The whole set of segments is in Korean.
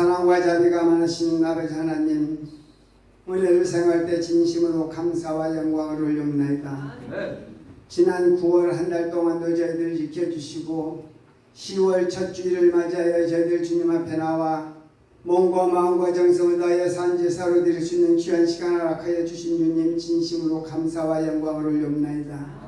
사랑과 자비가 많으신 아버지 하나님 은혜를 생활 때 진심으로 감사와 영광을 올려옵나이다. 지난 9월 한 달 동안도 저희들 지켜주시고 10월 첫 주일을 맞이하여 저희들 주님 앞에 나와 몸과 마음과 정성을 다하여 산제사로 드릴 수 있는 귀한 시간을 허락하여 주신 주님 진심으로 감사와 영광을 올려옵나이다.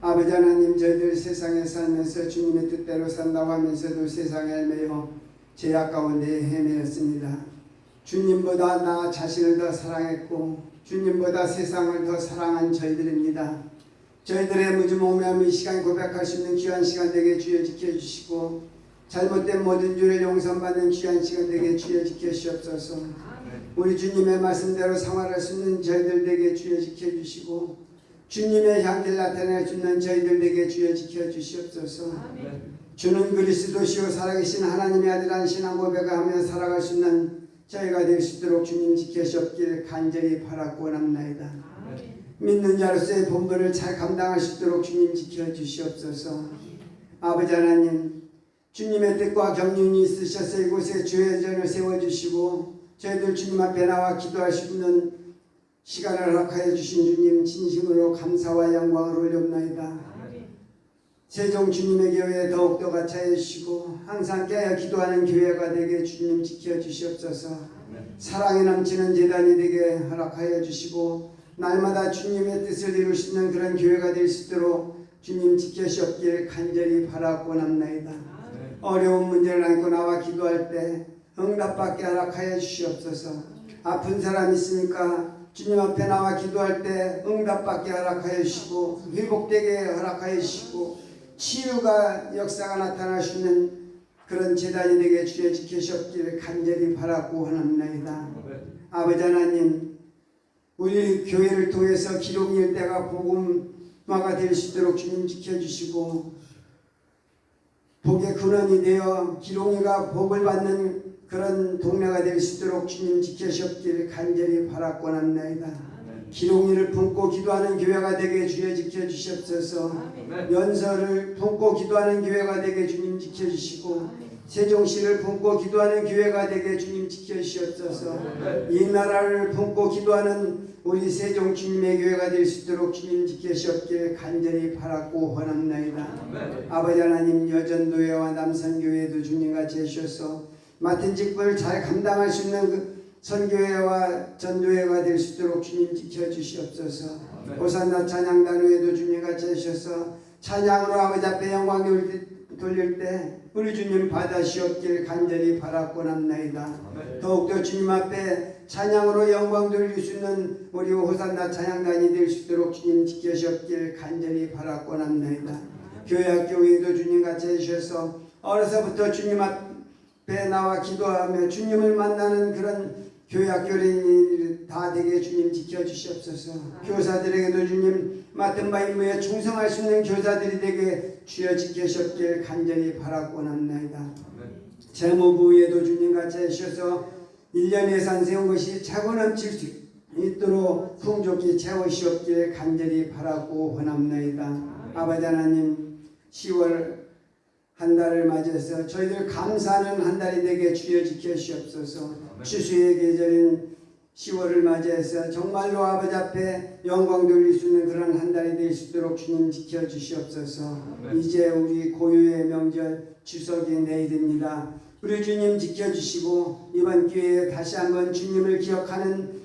아버지 하나님 저희들 세상에 살면서 주님의 뜻대로 산다고 하면서도 세상에 얽매여 죄악 가운데 헤매었습니다. 주님보다 나 자신을 더 사랑했고 주님보다 세상을 더 사랑한 저희들입니다. 저희들의 무주몽매함 이 시간 고백할 수 있는 귀한 시간 되게 주여 지켜주시고 잘못된 모든 죄를 용서받는 귀한 시간 되게 주여 지켜주시옵소서 우리 주님의 말씀대로 생활할 수 있는 저희들 되게 주여 지켜주시고 주님의 향기를 나타낼 수 있는 저희들 되게 주여 지켜주시옵소서 주는 그리스도시요 살아계신 하나님의 아들한 신앙 고백하며 살아갈 수 있는 저희가 될 수 있도록 주님 지켜주옵길 간절히 바라고 원합나이다. 믿는 자로서의 본분을 잘 감당할 수 있도록 주님 지켜주시옵소서. 아버지 하나님 주님의 뜻과 경륜이 있으셔서 이곳에 주의 전을 세워주시고 저희들 주님 앞에 나와 기도할 수 있는 시간을 허락하여 주신 주님 진심으로 감사와 영광을 올려옵나이다 세종 주님의 교회에 더욱더 같이하여 주시고 항상 깨어 기도하는 교회가 되게 주님 지켜주시옵소서. 사랑이 넘치는 재단이 되게 허락하여 주시고 날마다 주님의 뜻을 이룰 수 있는 그런 교회가 될 수 있도록 주님 지켜주옵길 간절히 바라고 남나이다. 어려운 문제를 안고 나와 기도할 때 응답받게 허락하여 주시옵소서. 아픈 사람 있으니까 주님 앞에 나와 기도할 때 응답받게 허락하여 주시고 회복되게 허락하여 주시고 치유가 역사가 나타날 수 있는 그런 재단이 되게 주여 지키셨기를 간절히 바라고 하옵나이다. 아버지 하나님 우리 교회를 통해서 기록 일대가 복음화가 될 수 있도록 주님 지켜주시고 복의 근원이 되어 기록이가 복을 받는 그런 동네가 될 수 있도록 주님 지켜주셨기를 간절히 바라고 합나이다. 기록이를 품고 기도하는 교회가 되게 주여 지켜주시옵소서. 연설을 품고 기도하는 교회가 되게 주님 지켜주시고 세종시를 품고 기도하는 교회가 되게 주님 지켜주시옵소서. 이 나라를 품고 기도하는 우리 세종 주님의 교회가 될 수 있도록 주님 지켜주시옵길 간절히 바라고 원합나이다. 아버지 하나님 여전도회와 남산교회도 주님같이 해주셔서 맡은 직분을 잘 감당할 수 있는 그 선교회와 전도회가 될 수 있도록 주님 지켜주시옵소서. 호산나 찬양단위에도 주님 같이 해주셔서 찬양으로 아버지 앞에 영광 돌릴 때 우리 주님 받아시옵길 간절히 바라고 남나이다 더욱더 주님 앞에 찬양으로 영광 돌릴 수 있는 우리 호산나 찬양단이 될 수 있도록 주님 지켜주옵길 간절히 바라고 남나이다. 교회 학교회도 주님 같이 해주셔서 어려서부터 주님 앞에 나와 기도하며 주님을 만나는 그런 교회 학교인이 다 되게 주님 지켜주시옵소서. 교사들에게도 주님 맡은 바 임무에 충성할 수 있는 교사들이 되게 주여 지켜주옵길 간절히 바라고 남나이다. 재무부에도 주님 같이 해주셔서 1년 예산 세운 것이 차고 넘칠 수 있도록 풍족히 채우시옵길 간절히 바라고 원합나이다. 아버지 하나님 10월 한 달을 맞이해서 저희들 감사하는 한 달이 되게 주여 지켜 주시옵소서. 추수의 계절인 10월을 맞이해서 정말로 아버지 앞에 영광 돌릴 수 있는 그런 한 달이 될 수 있도록 주님 지켜 주시옵소서. 이제 우리 고유의 명절 추석이 내일입니다. 우리 주님 지켜 주시고 이번 기회에 다시 한번 주님을 기억하는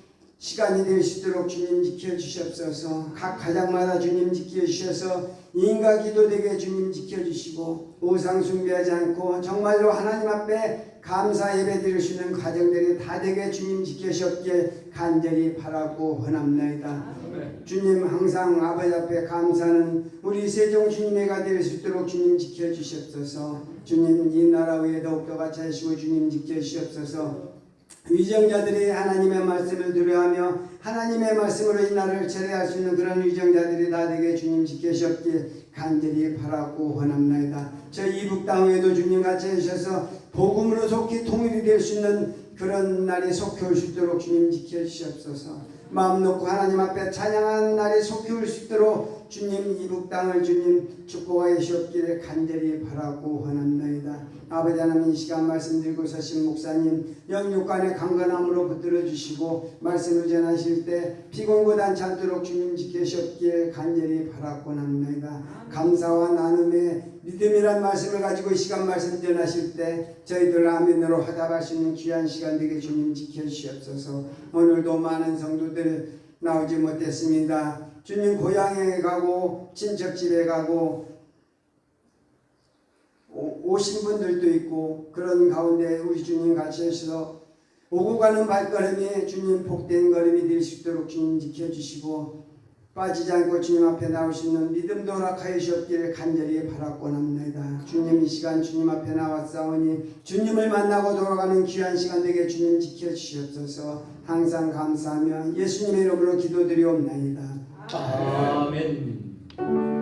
시간이 될 수 있도록 주님 지켜주시옵소서. 각 가정마다 주님 지켜주셔서 인가 기도되게 주님 지켜주시고 우상 숭배하지 않고 정말로 하나님 앞에 감사 예배 드릴 수 있는 가정들이 다 되게 주님 지켜주셨기에 간절히 바라고 원합나이다 주님 항상 아버지 앞에 감사는 우리 세종 주님의가 될 수 있도록 주님 지켜주시옵소서. 주님 이 나라 위에 더욱더 같이 하시고 주님 지켜주시옵소서 위정자들이 하나님의 말씀을 들어하며 하나님의 말씀으로 이 나라를 철회할 수 있는 그런 위정자들이 다 되게 주님 지켜주셨기에 간절히 바라고 원합나이다. 저 이북 땅에도 주님같이 해주셔서 복음으로 속히 통일이 될 수 있는 그런 날이 속히 올 수 있도록 주님 지켜주시옵소서. 마음 놓고 하나님 앞에 찬양하는 날이 속히 올 수 있도록 주님 이북 땅을 주님 축복하여 주옵기를 간절히 바라고 원합나이다. 아버지 하나님 이 시간 말씀 들고 서신 목사님 영육간의 강건함으로 붙들어 주시고 말씀을 전하실 때 피곤고단 않도록 주님 지켜주옵기를 간절히 바라고 합나이다. 감사와 나눔의 믿음이란 말씀을 가지고 이 시간 말씀 전하실 때 저희들 아멘으로 화답할 수 있는 귀한 시간 되게 주님 지켜주시옵소서 오늘도 많은 성도들 나오지 못했습니다. 주님 고향에 가고 친척집에 가고 오- 오신 분들도 있고 그런 가운데 우리 주님 같이 하셔서 오고 가는 발걸음이 주님 복된 걸음이 될 수 있도록 주님 지켜주시고 빠지지 않고 주님 앞에 나올 수 있는 믿음도 허락하여 주옵기를 간절히 바라곤 합니다. 주님 이 시간 주님 앞에 나왔사오니 주님을 만나고 돌아가는 귀한 시간 되게 주님 지켜주시옵소서 항상 감사하며 예수님의 이름으로 기도드리옵나이다. 아멘.